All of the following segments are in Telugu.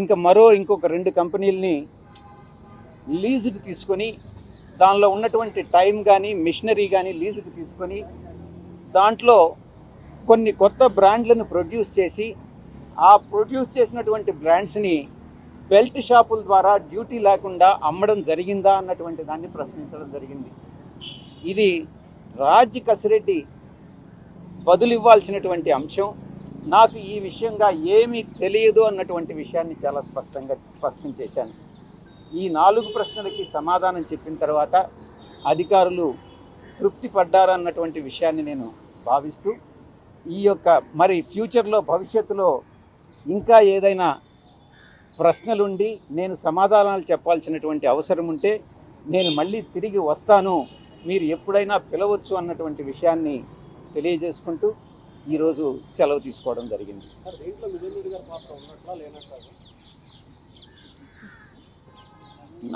ఇంకా మరో ఇంకొక రెండు కంపెనీలని లీజుకి తీసుకొని దానిలో ఉన్నటువంటి టైం కానీ మిషనరీ కానీ లీజుకి తీసుకొని దాంట్లో కొన్ని కొత్త బ్రాండ్లను ప్రొడ్యూస్ చేసి ఆ ప్రొడ్యూస్ చేసినటువంటి బ్రాండ్స్ని బెల్ట్ షాపుల ద్వారా డ్యూటీ లేకుండా అమ్మడం జరిగిందా అన్నటువంటి దాన్ని ప్రశ్నించడం జరిగింది. ఇది రాజ్ కసిరెడ్డి బదులివ్వాల్సినటువంటి అంశం. నాకు ఈ విషయంగా ఏమీ తెలియదు అన్నటువంటి విషయాన్ని చాలా స్పష్టంగా స్పష్టం చేశాను. ఈ నాలుగు ప్రశ్నలకి సమాధానం చెప్పిన తర్వాత అధికారులు తృప్తి పడ్డారన్నటువంటి విషయాన్ని నేను భావిస్తూ ఈ యొక్క మరి ఫ్యూచర్లో భవిష్యత్తులో ఇంకా ఏదైనా ప్రశ్నలుండి నేను సమాధానాలు చెప్పాల్సినటువంటి అవసరం ఉంటే నేను మళ్ళీ తిరిగి వస్తాను మీరు ఎప్పుడైనా పిలవచ్చు అన్నటువంటి విషయాన్ని తెలియజేసుకుంటూ ఈరోజు సెలవు తీసుకోవడం జరిగింది.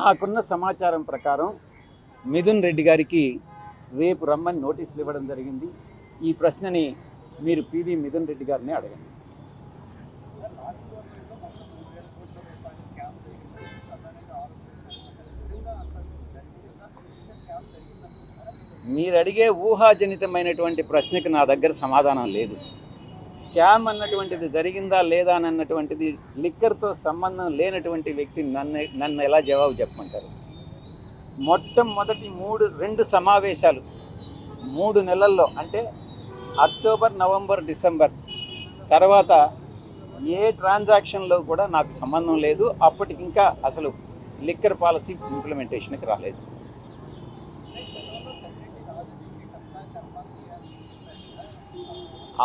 నాకున్న సమాచారం ప్రకారం మిథున్ రెడ్డి గారికి రేపు రమ్మని నోటీసులు ఇవ్వడం జరిగింది. ఈ ప్రశ్నని మీరు పివి మిథున్ రెడ్డి గారిని అడగండి. మీరు అడిగే ఊహాజనితమైనటువంటి ప్రశ్నకి నా దగ్గర సమాధానం లేదు. స్కామ్ అన్నటువంటిది జరిగిందా లేదా అని అన్నటువంటిది లిక్కర్తో సంబంధం లేనటువంటి వ్యక్తి నన్ను నన్ను ఎలా జవాబు చెప్పమంటారు? మొట్టమొదటి మూడు రెండు సమావేశాలు మూడు నెలల్లో అంటే అక్టోబర్ నవంబర్ డిసెంబర్ తర్వాత ఏ ట్రాన్సాక్షన్లో కూడా నాకు సంబంధం లేదు. అప్పటికి ఇంకా అసలు లిక్కర్ పాలసీ ఇంప్లిమెంటేషన్కి రాలేదు.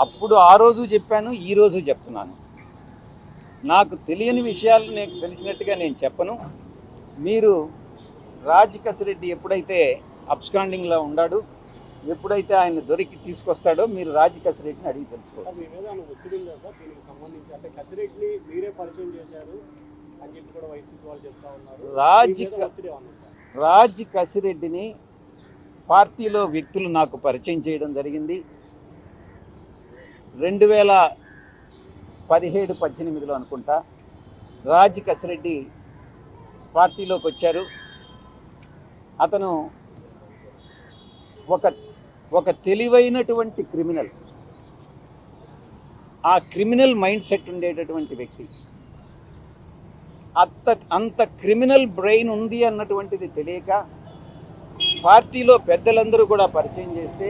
అప్పుడు ఆ రోజు చెప్పాను ఈ రోజు చెప్తున్నాను. నాకు తెలియని విషయాలు నేను తెలిసినట్టుగా నేను చెప్పను. మీరు రాజ్ కసిరెడ్డి ఎప్పుడైతే అబ్స్కాండింగ్లో ఉన్నాడు ఎప్పుడైతే ఆయన దొరికి తీసుకొస్తాడో మీరు రాజ్ కసిరెడ్డిని అడిగి తెలుసుకోవాలి రాజ్ కసిరెడ్డిని పార్టీలో వ్యక్తులు నాకు పరిచయం చేయడం జరిగింది. రెండు వేల పదిహేడు పద్దెనిమిదిలో అనుకుంటా రాజ్ కసిరెడ్డి పార్టీలోకి వచ్చారు. అతను ఒక ఒక తెలివైనటువంటి క్రిమినల్. ఆ క్రిమినల్ మైండ్ సెట్ ఉండేటటువంటి వ్యక్తి. అంత అంత క్రిమినల్ బ్రెయిన్ ఉంది అన్నటువంటిది తెలియక పార్టీలో పెద్దలందరూ కూడా పరిచయం చేస్తే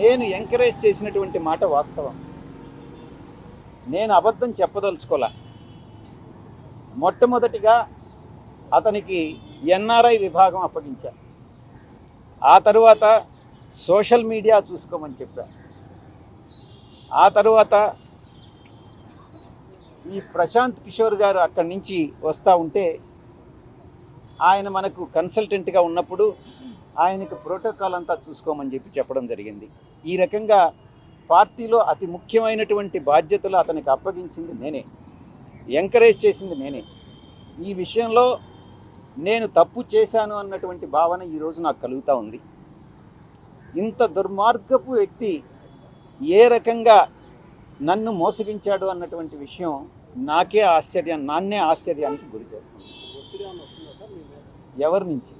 నేను ఎంకరేజ్ చేసినటువంటి మాట వాస్తవం. నేను అబద్ధం చెప్పదలుచుకోలే. మొట్టమొదటిగా అతనికి ఎన్ఆర్ఐ విభాగం అప్పగించా. ఆ తరువాత సోషల్ మీడియా చూసుకోమని చెప్పా. ఆ తరువాత ఈ ప్రశాంత్ కిషోర్ గారు అక్కడి నుంచి వస్తూ ఉంటే ఆయన మనకు కన్సల్టెంట్గా ఉన్నప్పుడు ఆయనకు ప్రోటోకాల్ అంతా చూసుకోమని చెప్పి చెప్పడం జరిగింది. ఈ రకంగా పార్టీలో అతి ముఖ్యమైనటువంటి బాధ్యతలు అతనికి అప్పగించింది నేనే. ఎంకరేజ్ చేసింది నేనే. ఈ విషయంలో నేను తప్పు చేశాను అన్నటువంటి భావన ఈరోజు నాకు కలుగుతూ ఉంది. ఇంత దుర్మార్గపు వ్యక్తి ఏ రకంగా నన్ను మోసగించాడు అన్నటువంటి విషయం నాకే ఆశ్చర్యం నాన్నే ఆశ్చర్యానికి గురి చేస్తుంది. ఎవరి నుంచి?